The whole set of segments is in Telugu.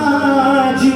माझी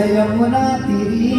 హృదయమున తిరిగి